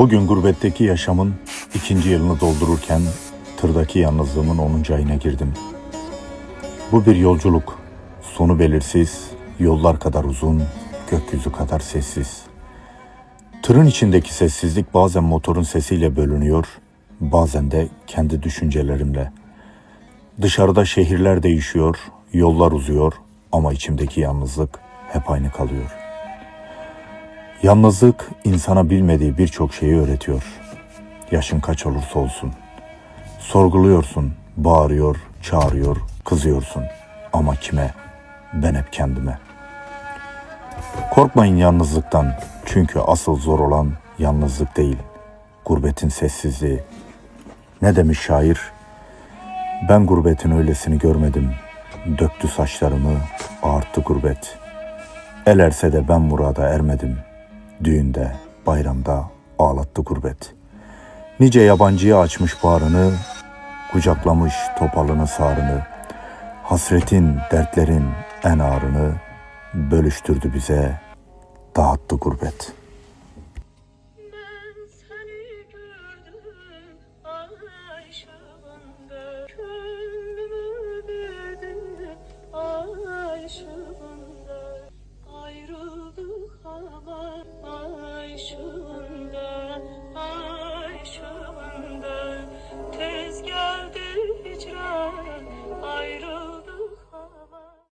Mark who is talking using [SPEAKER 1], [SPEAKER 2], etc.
[SPEAKER 1] Bugün gurbetteki yaşamın ikinci yılını doldururken tırdaki yalnızlığımın 10. ayına girdim. Bu bir yolculuk. Sonu belirsiz, yollar kadar uzun, gökyüzü kadar sessiz. Tırın içindeki sessizlik bazen motorun sesiyle bölünüyor, bazen de kendi düşüncelerimle. Dışarıda şehirler değişiyor, yollar uzuyor ama içimdeki yalnızlık hep aynı kalıyor. Yalnızlık insana bilmediği birçok şeyi öğretiyor. Yaşın kaç olursa olsun. Sorguluyorsun, bağırıyor, çağırıyor, kızıyorsun. Ama kime? Ben hep kendime. Korkmayın yalnızlıktan. Çünkü asıl zor olan yalnızlık değil. Gurbetin sessizliği. Ne demiş şair? Ben gurbetin öylesini görmedim. Döktü saçlarımı, ağarttı gurbet. El erse de ben murada ermedim. Düğünde, bayramda ağlattı gurbet. Nice yabancıya açmış bağrını, kucaklamış topalını sarını. Hasretin, dertlerin en ağrını bölüştürdü bize, dağıttı gurbet.'' Ben seni gördüm aşağında